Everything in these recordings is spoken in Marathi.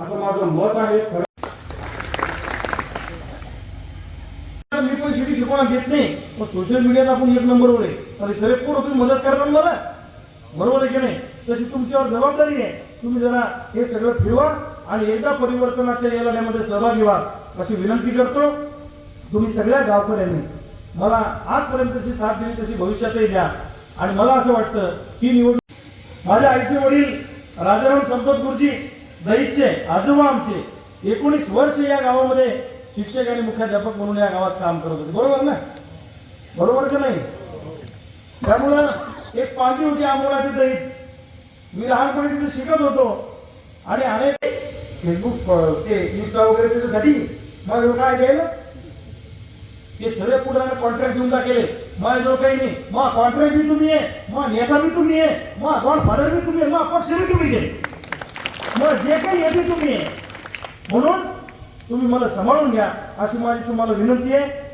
असं माझं मत आहे मी पण शेती शिकवणार घेत नाही. पण सोशल मीडियात आपण एक नंबरवर आहे. आणि सगळे पूर्ण तुम्ही मदत करणार मला? बरोबर आहे की नाही? तशी तुमच्यावर जबाबदारी आहे. तुम्ही जरा हे सगळं फिरवा आणि एकदा परिवर्तनाच्या याला लढ्यामध्ये सहभागी व्हा अशी विनंती करतो. तुम्ही सगळ्या गावकऱ्यांनी मला आजपर्यंत जशी साथ दिली तशी भविष्यातही द्या. आणि मला असं वाटतं की निवडणूक माझ्या आईचे वडील राजाराम संपत गुरुजी दहीचे आजोबा आमचे एकोणीस वर्ष या गावामध्ये शिक्षक आणि मुख्याध्यापक म्हणून या गावात काम करत होते. बरोबर ना? बरोबर का नाही? त्यामुळं एक पांढरी होती आमोलाची दहीच मी लहानपणी तिथे शिकत होतो. आणि अनेक फेसबुक ते इन्स्टा वगैरे त्याच्यासाठी मग काय केलं ते सगळे कुठं कॉन्ट्रॅक्ट देऊन टाकले. मग जो काही नाही. मग कॉन्ट्रॅक्ट बी तुम्ही आहे मग नेता बी तुम्ही आहे मग गॉड फादर बी तुम्ही आहे मग पक्ष बी तुम्ही आहे. मग जे काही येते तुम्ही. आहे म्हणून तुम्ही मला सांभाळून घ्या. अशी माझी तुम्हाला विनंती आहे.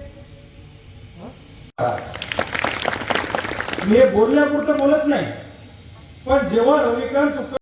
मी हे बोलण्यापुरतं बोलत नाही. पण जेव्हा रविकांत